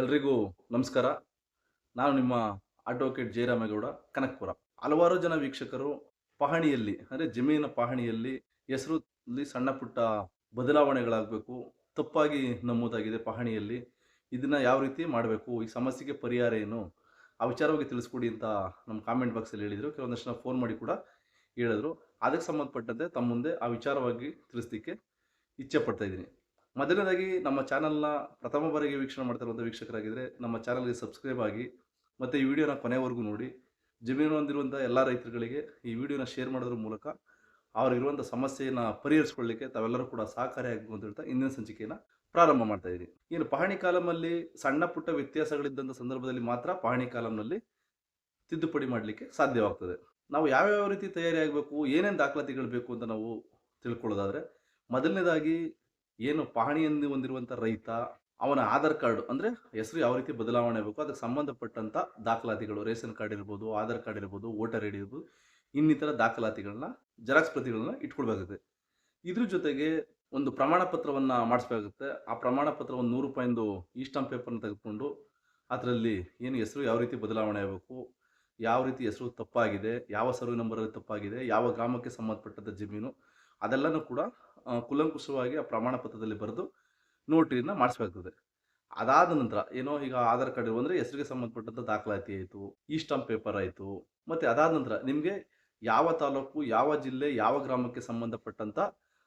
ಎಲ್ರಿಗೂ ನಮಸ್ಕಾರ. ನಾನು ನಿಮ್ಮ ಅಡ್ವೊಕೇಟ್ ಜಯರಾಮೇಗೌಡ, ಕನಕಪುರ. ಹಲವಾರು ಜನ ವೀಕ್ಷಕರು ಪಹಣಿಯಲ್ಲಿ, ಅಂದರೆ ಜಮೀನಿನ ಪಹಣಿಯಲ್ಲಿ ಹೆಸರಲ್ಲಿ ಸಣ್ಣ ಪುಟ್ಟ ಬದಲಾವಣೆಗಳಾಗಬೇಕು, ತಪ್ಪಾಗಿ ನಮೂದಾಗಿದೆ ಪಹಣಿಯಲ್ಲಿ, ಇದನ್ನು ಯಾವ ರೀತಿ ಮಾಡಬೇಕು, ಈ ಸಮಸ್ಯೆಗೆ ಪರಿಹಾರ ಏನು, ಆ ವಿಚಾರವಾಗಿ ತಿಳಿಸ್ಕೊಡಿ ಅಂತ ನಮ್ಮ ಕಾಮೆಂಟ್ ಬಾಕ್ಸಲ್ಲಿ ಹೇಳಿದರು. ಕೆಲವೊಂದಷ್ಟು ಜನ ಫೋನ್ ಮಾಡಿ ಕೂಡ ಹೇಳಿದ್ರು. ಅದಕ್ಕೆ ಸಂಬಂಧಪಟ್ಟಂತೆ ತಮ್ಮ ಮುಂದೆ ಆ ವಿಚಾರವಾಗಿ ತಿಳಿಸ್ಲಿಕ್ಕೆ ಇಚ್ಛೆ ಪಡ್ತಾ ಇದ್ದೀನಿ. ಮೊದಲನೇದಾಗಿ ನಮ್ಮ ಚಾನಲ್ನ ಪ್ರಥಮ ಬಾರಿಗೆ ವೀಕ್ಷಣೆ ಮಾಡ್ತಿರುವಂಥ ವೀಕ್ಷಕರಾಗಿದ್ದರೆ ನಮ್ಮ ಚಾನಲ್ಗೆ ಸಬ್ಸ್ಕ್ರೈಬ್ ಆಗಿ ಮತ್ತು ಈ ವಿಡಿಯೋನ ಕೊನೆವರೆಗೂ ನೋಡಿ. ಜಮೀನು ಹೊಂದಿರುವಂಥ ಎಲ್ಲ ರೈತರುಗಳಿಗೆ ಈ ವಿಡಿಯೋನ ಶೇರ್ ಮಾಡೋದ್ರ ಮೂಲಕ ಅವ್ರಿಗಿರುವಂಥ ಸಮಸ್ಯೆಯನ್ನು ಪರಿಹರಿಸ್ಕೊಳ್ಳಿಕ್ಕೆ ತಾವೆಲ್ಲರೂ ಕೂಡ ಸಹಕಾರಿಯಾಗಬೇಕು ಅಂತ ಹೇಳ್ತಾ ಇಂದಿನ ಸಂಚಿಕೆಯನ್ನು ಪ್ರಾರಂಭ ಮಾಡ್ತಾ ಇದ್ದೀನಿ ಇನ್ನು ಪಹಣಿ ಕಾಲಮಲ್ಲಿ ಸಣ್ಣ ಪುಟ್ಟ ವ್ಯತ್ಯಾಸಗಳಿದ್ದಂಥ ಸಂದರ್ಭದಲ್ಲಿ ಮಾತ್ರ ಪಹಣಿ ಕಾಲಂನಲ್ಲಿ ತಿದ್ದುಪಡಿ ಮಾಡಲಿಕ್ಕೆ ಸಾಧ್ಯವಾಗ್ತದೆ. ನಾವು ಯಾವ್ಯಾವ ರೀತಿ ತಯಾರಿ ಆಗಬೇಕು, ಏನೇನು ದಾಖಲಾತಿಗಳು ಬೇಕು ಅಂತ ನಾವು ತಿಳ್ಕೊಳ್ಳೋದಾದರೆ, ಮೊದಲನೇದಾಗಿ ಏನು ಪಹಣಿಯನ್ನು ಹೊಂದಿರುವಂಥ ರೈತ, ಅವನ ಆಧಾರ್ ಕಾರ್ಡ್ ಅಂದರೆ ಹೆಸರು ಯಾವ ರೀತಿ ಬದಲಾವಣೆ ಆಗಬೇಕು, ಅದಕ್ಕೆ ಸಂಬಂಧಪಟ್ಟಂಥ ದಾಖಲಾತಿಗಳು, ರೇಷನ್ ಕಾರ್ಡ್ ಇರ್ಬೋದು, ಆಧಾರ್ ಕಾರ್ಡ್ ಇರ್ಬೋದು, ವೋಟರ್ ಐ ಡಿ ಇರ್ಬೋದು, ಇನ್ನಿತರ ದಾಖಲಾತಿಗಳನ್ನ ಜೆರಾಕ್ಸ್ ಪ್ರತಿಗಳನ್ನ ಇಟ್ಕೊಳ್ಬೇಕಾಗುತ್ತೆ. ಇದ್ರ ಜೊತೆಗೆ ಒಂದು ಪ್ರಮಾಣ ಪತ್ರವನ್ನು ಮಾಡಿಸ್ಬೇಕಾಗುತ್ತೆ. ಆ ಪ್ರಮಾಣ ಪತ್ರ ಒಂದು ನೂರು ರೂಪಾಯಿಂದು ಈ ಸ್ಟಾಂಪ್ ಪೇಪರ್ನ ತೆಗೆದುಕೊಂಡು ಅದರಲ್ಲಿ ಏನು ಹೆಸರು ಯಾವ ರೀತಿ ಬದಲಾವಣೆ ಆಗಬೇಕು, ಯಾವ ರೀತಿ ಹೆಸರು ತಪ್ಪಾಗಿದೆ, ಯಾವ ಸರ್ವೆ ನಂಬರಲ್ಲಿ ತಪ್ಪಾಗಿದೆ, ಯಾವ ಗ್ರಾಮಕ್ಕೆ ಸಂಬಂಧಪಟ್ಟಂಥ ಜಮೀನು ಅದೆಲ್ಲನೂ ಕೂಡ ಕುಲಂಕುಷವಾಗಿ ಆ ಪ್ರಮಾಣ ಪತ್ರದಲ್ಲಿ ಬರೆದು ನೋಟ್ರಿಯನ್ನು ಮಾಡಿಸ್ಬೇಕಾಗ್ತದೆ. ಅದಾದ ನಂತರ ಏನೋ ಈಗ ಆಧಾರ್ ಕಾರ್ಡ್ ಅಂದರೆ ಹೆಸರಿಗೆ ಸಂಬಂಧಪಟ್ಟಂಥ ದಾಖಲಾತಿ ಆಯಿತು, ಈ ಸ್ಟಾಂಪ್ ಪೇಪರ್ ಆಯಿತು, ಮತ್ತು ಅದಾದ ನಂತರ ನಿಮಗೆ ಯಾವ ತಾಲೂಕು, ಯಾವ ಜಿಲ್ಲೆ, ಯಾವ ಗ್ರಾಮಕ್ಕೆ ಸಂಬಂಧಪಟ್ಟಂಥ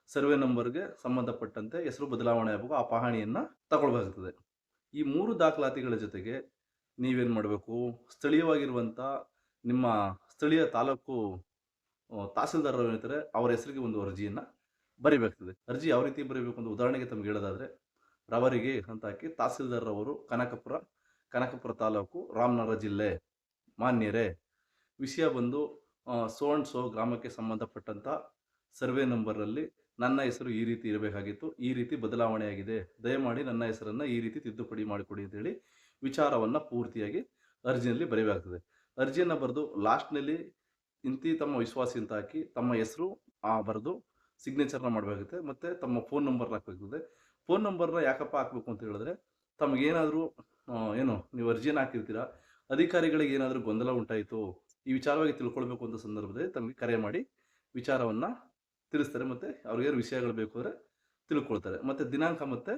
ಸರ್ವೆ ನಂಬರ್ಗೆ ಸಂಬಂಧಪಟ್ಟಂತೆ ಹೆಸರು ಬದಲಾವಣೆ ಆಗಬೇಕು ಆ ಪಹಣಿಯನ್ನು ತಗೊಳ್ಬೇಕಾಗ್ತದೆ. ಈ ಮೂರು ದಾಖಲಾತಿಗಳ ಜೊತೆಗೆ ನೀವೇನು ಮಾಡಬೇಕು? ಸ್ಥಳೀಯವಾಗಿರುವಂಥ ನಿಮ್ಮ ಸ್ಥಳೀಯ ತಾಲೂಕು ತಹಸೀಲ್ದಾರರು ಏನಿದ್ದಾರೆ ಅವರ ಹೆಸರಿಗೆ ಒಂದು ಅರ್ಜಿಯನ್ನು ಬರಿಬೇಕಾಗ್ತದೆ. ಅರ್ಜಿ ಯಾವ ರೀತಿ ಬರೀಬೇಕು ಅಂತ ಉದಾಹರಣೆಗೆ ತಮ್ಗೆ ಹೇಳೋದಾದ್ರೆ, ರವರಿಗೆ ಅಂತ ಹಾಕಿ ತಹಸೀಲ್ದಾರ್ ಅವರು ಕನಕಪುರ ಕನಕಪುರ ತಾಲೂಕು, ರಾಮನಗರ ಜಿಲ್ಲೆ, ಮಾನ್ಯರೇ, ವಿಷಯ ಬಂದು ಸೋ ಅಂಡ್ ಸೋ ಗ್ರಾಮಕ್ಕೆ ಸಂಬಂಧಪಟ್ಟಂಥ ಸರ್ವೆ ನಂಬರಲ್ಲಿ ನನ್ನ ಹೆಸರು ಈ ರೀತಿ ಇರಬೇಕಾಗಿತ್ತು, ಈ ರೀತಿ ಬದಲಾವಣೆಯಾಗಿದೆ ದಯಮಾಡಿ ನನ್ನ ಹೆಸರನ್ನು ಈ ರೀತಿ ತಿದ್ದುಪಡಿ ಮಾಡಿಕೊಡಿ ಅಂತೇಳಿ ವಿಚಾರವನ್ನು ಪೂರ್ತಿಯಾಗಿ ಅರ್ಜಿನಲ್ಲಿ ಬರೆಯಬೇಕಾಗ್ತದೆ. ಅರ್ಜಿಯನ್ನು ಬರೆದು ಲಾಸ್ಟ್ನಲ್ಲಿ ಇಂತಿ ತಮ್ಮ ವಿಶ್ವಾಸಿ ಅಂತ ಹಾಕಿ ತಮ್ಮ ಹೆಸರು, ಆ ಬರೆದು ಸಿಗ್ನೇಚರ್ನ ಮಾಡಬೇಕಾಗುತ್ತೆ. ಮತ್ತು ತಮ್ಮ ಫೋನ್ ನಂಬರ್ನ ಹಾಕಬೇಕಾಗುತ್ತೆ. ಫೋನ್ ನಂಬರ್ನ ಯಾಕಪ್ಪ ಹಾಕಬೇಕು ಅಂತ ಹೇಳಿದ್ರೆ, ತಮಗೇನಾದರೂ ಏನು, ನೀವು ಅರ್ಜಿಯನ್ನು ಹಾಕಿರ್ತೀರಾ, ಅಧಿಕಾರಿಗಳಿಗೆ ಏನಾದರೂ ಗೊಂದಲ ಉಂಟಾಯಿತು, ಈ ವಿಚಾರವಾಗಿ ತಿಳ್ಕೊಳ್ಬೇಕು ಅಂತ ಸಂದರ್ಭದಲ್ಲಿ ತಮಗೆ ಕರೆ ಮಾಡಿ ವಿಚಾರವನ್ನು ತಿಳಿಸ್ತಾರೆ. ಮತ್ತು ಅವ್ರಿಗೇನು ವಿಷಯಗಳು ಬೇಕು ಅಂದರೆ ತಿಳ್ಕೊಳ್ತಾರೆ. ಮತ್ತು ದಿನಾಂಕ ಮತ್ತು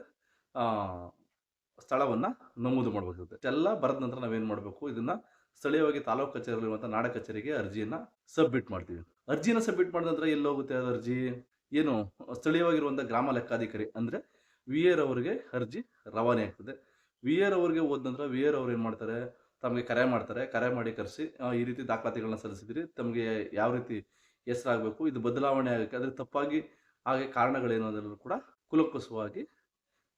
ಸ್ಥಳವನ್ನು ನಮೂದು ಮಾಡಬೇಕಾಗುತ್ತೆ. ಎಲ್ಲ ಬರೆದ ನಂತರ ನಾವೇನು ಮಾಡಬೇಕು? ಇದನ್ನು ಸ್ಥಳೀಯವಾಗಿ ತಾಲೂಕು ಕಚೇರಿಯಲ್ಲಿರುವಂಥ ನಾಡ ಕಚೇರಿಗೆ ಅರ್ಜಿಯನ್ನು ಸಬ್ಮಿಟ್ ಮಾಡ್ತೀವಿ. ಅರ್ಜಿನ ಸಬ್ಮಿಟ್ ಮಾಡಿದ ನಂತರ ಎಲ್ಲಿ ಹೋಗುತ್ತೆ ಅದು ಅರ್ಜಿ? ಏನು ಸ್ಥಳೀಯವಾಗಿರುವಂಥ ಗ್ರಾಮ ಲೆಕ್ಕಾಧಿಕಾರಿ ಅಂದರೆ ವಿ ಎರ್ ಅವರಿಗೆ ಅರ್ಜಿ ರವಾನೆ ಆಗ್ತದೆ. ವಿ ಎರ್ ಅವರಿಗೆ ಹೋದ ನಂತರ ವಿ ಎರ್ ಅವ್ರು ಏನು ಮಾಡ್ತಾರೆ? ತಮಗೆ ಕರೆ ಮಾಡ್ತಾರೆ. ಕರೆ ಮಾಡಿ ಕರೆಸಿ ಈ ರೀತಿ ದಾಖಲಾತಿಗಳನ್ನ ಸಲ್ಲಿಸಿದ್ರಿ, ತಮಗೆ ಯಾವ ರೀತಿ ಹೆಸರಾಗಬೇಕು, ಇದು ಬದಲಾವಣೆ ಆಗಕ್ಕೆ ಅದ್ರ ತಪ್ಪಾಗಿ ಹಾಗೆ ಕಾರಣಗಳೇನು ಅದರಲ್ಲೂ ಕೂಡ ಕುಲಕುಸವಾಗಿ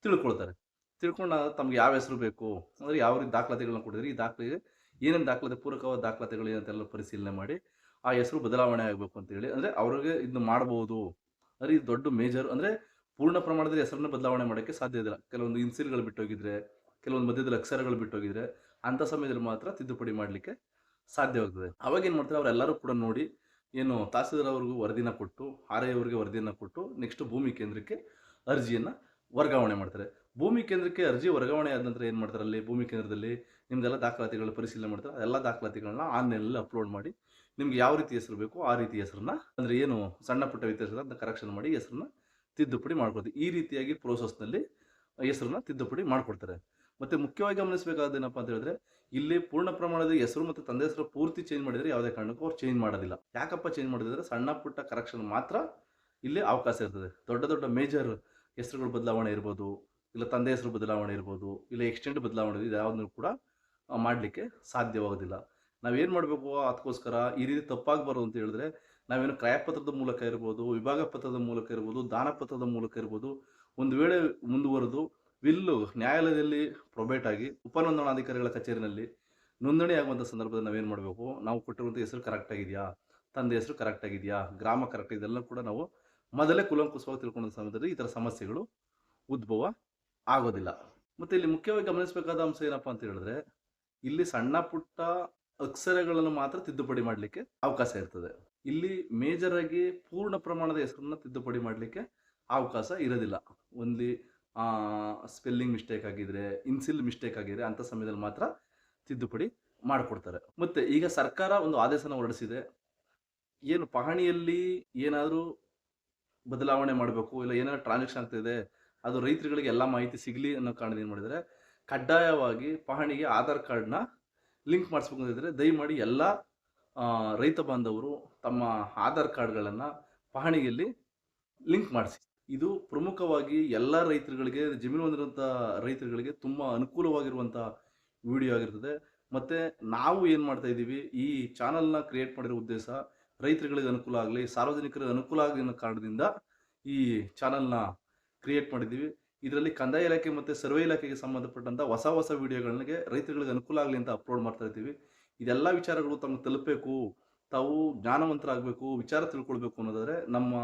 ತಿಳ್ಕೊಳ್ತಾರೆ. ತಿಳ್ಕೊಂಡು ತಮ್ಗೆ ಯಾವ ಹೆಸರು ಬೇಕು? ಅಂದರೆ ಯಾವ ರೀತಿ ದಾಖಲಾತಿಗಳನ್ನ ಕೊಡಿದ್ರಿ ಈ ದಾಖಲೆಗೆ ಏನೇನು ದಾಖಲಾತಿ, ಪೂರಕವಾದ ದಾಖಲಾತಿಗಳು ಏನಂತೆಲ್ಲ ಪರಿಶೀಲನೆ ಮಾಡಿ ಆ ಹೆಸರು ಬದಲಾವಣೆ ಆಗಬೇಕು ಅಂತೇಳಿ ಅಂದರೆ ಅವ್ರಿಗೆ ಇದನ್ನ ಮಾಡ್ಬೋದು. ಅಂದರೆ ಇದು ದೊಡ್ಡ ಮೇಜರ್ ಅಂದರೆ ಪೂರ್ಣ ಪ್ರಮಾಣದಲ್ಲಿ ಹೆಸರನ್ನ ಬದಲಾವಣೆ ಮಾಡೋಕ್ಕೆ ಸಾಧ್ಯ ಇಲ್ಲ ಕೆಲವೊಂದು ಇನ್ಸಿಲ್ಗಳು ಬಿಟ್ಟೋಗಿದ್ರೆ, ಕೆಲವೊಂದು ಮಧ್ಯದಲ್ಲಿ ಅಕ್ಷರಗಳು ಬಿಟ್ಟೋಗಿದ್ರೆ, ಅಂಥ ಸಮಯದಲ್ಲಿ ಮಾತ್ರ ತಿದ್ದುಪಡಿ ಮಾಡಲಿಕ್ಕೆ ಸಾಧ್ಯವಾಗ್ತದೆ. ಅವಾಗೇನು ಮಾಡ್ತಾರೆ, ಅವರೆಲ್ಲರೂ ಕೂಡ ನೋಡಿ ಏನು ತಹಸೀಲ್ದಾರ್ ಅವ್ರಿಗೂ ವರದಿನ ಕೊಟ್ಟು ಆರ್ ಅವರಿಗೆ ವರದಿಯನ್ನು ಕೊಟ್ಟು ನೆಕ್ಸ್ಟ್ ಭೂಮಿ ಕೇಂದ್ರಕ್ಕೆ ಅರ್ಜಿಯನ್ನು ವರ್ಗಾವಣೆ ಮಾಡ್ತಾರೆ. ಭೂಮಿ ಕೇಂದ್ರಕ್ಕೆ ಅರ್ಜಿ ವರ್ಗಾವಣೆ ಆದ ನಂತರ ಏನು ಮಾಡ್ತಾರೆ ಅಲ್ಲಿ ಭೂಮಿ ಕೇಂದ್ರದಲ್ಲಿ ನಿಮ್ದೆಲ್ಲ ದಾಖಲಾತಿಗಳು ಪರಿಶೀಲನೆ ಮಾಡ್ತಾರೆ ಎಲ್ಲ ದಾಖಲಾತಿಗಳನ್ನ ಆನ್ಲೈನಲ್ಲಿ ಅಪ್ಲೋಡ್ ಮಾಡಿ ನಿಮ್ಗೆ ಯಾವ ರೀತಿ ಹೆಸರು ಬೇಕು ಆ ರೀತಿ ಹೆಸರನ್ನ, ಅಂದರೆ ಏನು ಸಣ್ಣ ಪುಟ್ಟ ವ್ಯತ್ಯಾಸ ಅದನ್ನ ಕರೆಕ್ಷನ್ ಮಾಡಿ ಹೆಸರನ್ನ ತಿದ್ದುಪಡಿ ಮಾಡ್ಕೊಡ್ತೀವಿ ಈ ರೀತಿಯಾಗಿ ಪ್ರೋಸೆಸ್ನಲ್ಲಿ ಹೆಸರನ್ನ ತಿದ್ದುಪಡಿ ಮಾಡ್ಕೊಡ್ತಾರೆ. ಮತ್ತು ಮುಖ್ಯವಾಗಿ ಗಮನಿಸಬೇಕಾದೇನಪ್ಪ ಅಂತ ಹೇಳಿದ್ರೆ, ಇಲ್ಲಿ ಪೂರ್ಣ ಪ್ರಮಾಣದ ಹೆಸರು ಮತ್ತು ತಂದೆ ಹೆಸರು ಪೂರ್ತಿ ಚೇಂಜ್ ಮಾಡಿದರೆ ಯಾವುದೇ ಕಾರಣಕ್ಕೂ ಅವ್ರು ಚೇಂಜ್ ಮಾಡೋದಿಲ್ಲ. ಯಾಕಪ್ಪ ಚೇಂಜ್ ಮಾಡಿದ್ರೆ ಸಣ್ಣ ಪುಟ್ಟ ಕರೆಕ್ಷನ್ ಮಾತ್ರ ಇಲ್ಲಿ ಅವಕಾಶ ಇರ್ತದೆ. ದೊಡ್ಡ ದೊಡ್ಡ ಮೇಜರ್ ಹೆಸರುಗಳ ಬದಲಾವಣೆ ಇರ್ಬೋದು ಇಲ್ಲ ತಂದೆ ಹೆಸರು ಬದಲಾವಣೆ ಇರ್ಬೋದು, ಇಲ್ಲ ಎಕ್ಸ್ಟೆಂಡ್ ಬದಲಾವಣೆ ಇದು ಕೂಡ ಮಾಡಲಿಕ್ಕೆ ಸಾಧ್ಯವಾಗೋದಿಲ್ಲ. ನಾವೇನು ಮಾಡಬೇಕು ಅದಕ್ಕೋಸ್ಕರ ಈ ರೀತಿ ತಪ್ಪಾಗಬಾರ್ದು ಅಂತ ಹೇಳಿದ್ರೆ, ನಾವೇನು ಕ್ರಯಪತ್ರದ ಮೂಲಕ ಇರ್ಬೋದು ವಿಭಾಗ ಪತ್ರದ ಮೂಲಕ ಇರ್ಬೋದು, ದಾನಪತ್ರದ ಮೂಲಕ ಇರ್ಬೋದು, ಒಂದು ವೇಳೆ ಮುಂದುವರೆದು ವಿಲ್ಲು ನ್ಯಾಯಾಲಯದಲ್ಲಿ ಪ್ರೊಬೇಟ್ ಆಗಿ ಉಪನೋಂದಣಾಧಿಕಾರಿಗಳ ಕಚೇರಿನಲ್ಲಿ ನೋಂದಣಿ ಆಗುವಂಥ ಸಂದರ್ಭದಲ್ಲಿ ನಾವೇನು ಮಾಡಬೇಕು, ನಾವು ಕೊಟ್ಟಿರುವಂಥ ಹೆಸರು ಕರೆಕ್ಟ್ ಆಗಿದೆಯಾ, ತಂದೆ ಹೆಸರು ಕರೆಕ್ಟ್ ಆಗಿದೆಯಾ, ಗ್ರಾಮ ಕರೆಕ್ಟ್ ಇದೆಲ್ಲ ಕೂಡ ನಾವು ಮೊದಲೇ ಕುಲಂಕುಸವಾಗಿ ತಿಳ್ಕೊಂಡ ಸಮಯದಲ್ಲಿ ಈ ಥರ ಸಮಸ್ಯೆಗಳು ಉದ್ಭವ ಆಗೋದಿಲ್ಲ. ಮತ್ತು ಇಲ್ಲಿ ಮುಖ್ಯವಾಗಿ ಗಮನಿಸಬೇಕಾದ ಅಂಶ ಏನಪ್ಪ ಅಂತ ಹೇಳಿದ್ರೆ, ಇಲ್ಲಿ ಸಣ್ಣ ಪುಟ್ಟ ಅಕ್ಷರಗಳನ್ನು ಮಾತ್ರ ತಿದ್ದುಪಡಿ ಮಾಡಲಿಕ್ಕೆ ಅವಕಾಶ ಇರ್ತದೆ. ಇಲ್ಲಿ ಮೇಜರ್ ಆಗಿ ಪೂರ್ಣ ಪ್ರಮಾಣದ ಹೆಸರನ್ನ ತಿದ್ದುಪಡಿ ಮಾಡಲಿಕ್ಕೆ ಅವಕಾಶ ಇರೋದಿಲ್ಲ. ಒಂದ್ಲಿ ಸ್ಪೆಲ್ಲಿಂಗ್ ಮಿಸ್ಟೇಕ್ ಆಗಿದ್ರೆ ಇನ್ಸಿಲ್ ಮಿಸ್ಟೇಕ್ ಆಗಿದ್ರೆ ಅಂತ ಸಮಯದಲ್ಲಿ ಮಾತ್ರ ತಿದ್ದುಪಡಿ ಮಾಡಿಕೊಡ್ತಾರೆ. ಮತ್ತೆ ಈಗ ಸರ್ಕಾರ ಒಂದು ಆದೇಶನ ಹೊರಡಿಸಿದೆ. ಏನು ಪಹಣಿಯಲ್ಲಿ ಏನಾದರೂ ಬದಲಾವಣೆ ಮಾಡಬೇಕು, ಇಲ್ಲ ಏನಾದ್ರು ಟ್ರಾನ್ಸಾಕ್ಷನ್ ಆಗ್ತಿದೆ ಅದು ರೈತರುಗಳಿಗೆ ಎಲ್ಲ ಮಾಹಿತಿ ಸಿಗಲಿ ಅನ್ನೋ ಕಾರಣದಿಂದ ಏನು ಮಾಡಿದರೆ? ಕಡ್ಡಾಯವಾಗಿ ಪಹಣಿಗೆ ಆಧಾರ್ ಕಾರ್ಡ್ನ ಲಿಂಕ್ ಮಾಡಿಸ್ಬೇಕು ಅಂತಿದ್ರೆ ದಯಮಾಡಿ ಎಲ್ಲ ರೈತ ಬಾಂಧವರು ತಮ್ಮ ಆಧಾರ್ ಕಾರ್ಡ್ಗಳನ್ನು ಪಹಣಿಯಲ್ಲಿ ಲಿಂಕ್ ಮಾಡಿಸಿ. ಇದು ಪ್ರಮುಖವಾಗಿ ಎಲ್ಲ ರೈತರುಗಳಿಗೆ, ಜಮೀನು ಹೊಂದಿರುವಂಥ ರೈತರುಗಳಿಗೆ ತುಂಬ ಅನುಕೂಲವಾಗಿರುವಂಥ ವಿಡಿಯೋ ಆಗಿರ್ತದೆ. ಮತ್ತು ನಾವು ಏನು ಮಾಡ್ತಾ ಇದ್ದೀವಿ? ಈ ಚಾನಲ್ನ ಕ್ರಿಯೇಟ್ ಮಾಡಿರೋ ಉದ್ದೇಶ ರೈತರುಗಳಿಗೆ ಅನುಕೂಲ ಆಗಲಿ, ಸಾರ್ವಜನಿಕರಿಗೆ ಅನುಕೂಲ ಆಗಲಿ ಅನ್ನೋ ಕಾರಣದಿಂದ ಈ ಚಾನಲ್ನ ಕ್ರಿಯೇಟ್ ಮಾಡಿದ್ದೀವಿ. ಇದರಲ್ಲಿ ಕಂದಾಯ ಇಲಾಖೆ ಮತ್ತು ಸರ್ವೆ ಇಲಾಖೆಗೆ ಸಂಬಂಧಪಟ್ಟಂಥ ಹೊಸ ಹೊಸ ವಿಡಿಯೋಗಳಿಗೆ ರೈತರುಗಳಿಗೆ ಅನುಕೂಲ ಆಗಲಿ ಅಂತ ಅಪ್ಲೋಡ್ ಮಾಡ್ತಾ ಇದ್ದೀವಿ. ಇದೆಲ್ಲ ವಿಚಾರಗಳು ತಮಗೆ ತಲುಪಬೇಕು, ತಾವು ಜ್ಞಾನವಂತರಾಗಬೇಕು, ವಿಚಾರ ತಿಳ್ಕೊಳ್ಬೇಕು ಅನ್ನೋದಾದರೆ ನಮ್ಮ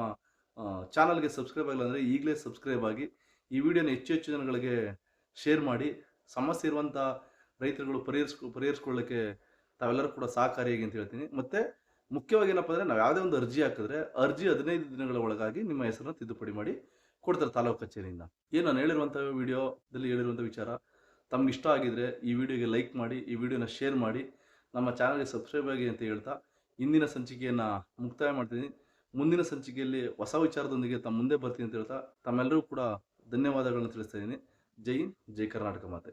ಚಾನಲ್ಗೆ ಸಬ್ಸ್ಕ್ರೈಬ್ ಆಗಿಲ್ಲ ಅಂದರೆ ಈಗಲೇ ಸಬ್ಸ್ಕ್ರೈಬ್ ಆಗಿ ಈ ವಿಡಿಯೋನ ಹೆಚ್ಚು ಹೆಚ್ಚು ಜನಗಳಿಗೆ ಶೇರ್ ಮಾಡಿ. ಸಮಸ್ಯೆ ಇರುವಂಥ ರೈತರುಗಳು ಪರಿಹರಿಸ್ಕೊ, ಪರಿಹರಿಸ್ಕೊಳ್ಳೋಕ್ಕೆ ತಾವೆಲ್ಲರೂ ಕೂಡ ಸಹಕಾರಿಯಾಗಿ ಅಂತ ಹೇಳ್ತೀನಿ. ಮತ್ತು ಮುಖ್ಯವಾಗಿ ಏನಪ್ಪ ಅಂದರೆ ನಾವು ಯಾವುದೇ ಒಂದು ಅರ್ಜಿ ಹಾಕಿದ್ರೆ ಅರ್ಜಿ ಹದಿನೈದು ದಿನಗಳ ಒಳಗಾಗಿ ನಿಮ್ಮ ಹೆಸರನ್ನು ತಿದ್ದುಪಡಿ ಮಾಡಿ. ಕೊಡ್ತಾರೆ ತಾಲೂಕು ಕಚೇರಿಯಿಂದ. ಏನು ನಾನು ಹೇಳಿರುವಂಥ ವಿಡಿಯೋದಲ್ಲಿ ಹೇಳಿರುವಂಥ ವಿಚಾರ, ತಮ್ಗೆ ಇಷ್ಟ ಆಗಿದ್ರೆ ಈ ವಿಡಿಯೋಗೆ ಲೈಕ್ ಮಾಡಿ, ಈ ವಿಡಿಯೋನ ಶೇರ್ ಮಾಡಿ, ನಮ್ಮ ಚಾನಲ್ಗೆ ಸಬ್ಸ್ಕ್ರೈಬ್ ಆಗಿ ಅಂತ ಹೇಳ್ತಾ ಇಂದಿನ ಸಂಚಿಕೆಯನ್ನು ಮುಕ್ತಾಯ ಮಾಡ್ತೀನಿ. ಮುಂದಿನ ಸಂಚಿಕೆಯಲ್ಲಿ ಹೊಸ ವಿಚಾರದೊಂದಿಗೆ ತಮ್ಮ ಮುಂದೆ ಬರ್ತೀನಿ ಅಂತ ಹೇಳ್ತಾ ತಮ್ಮೆಲ್ಲರೂ ಕೂಡ ಧನ್ಯವಾದಗಳನ್ನು ತಿಳಿಸ್ತಾ ಇದ್ದೀನಿ. ಜೈ ಹಿಂದ್, ಜೈ ಕರ್ನಾಟಕ ಮಾತೆ.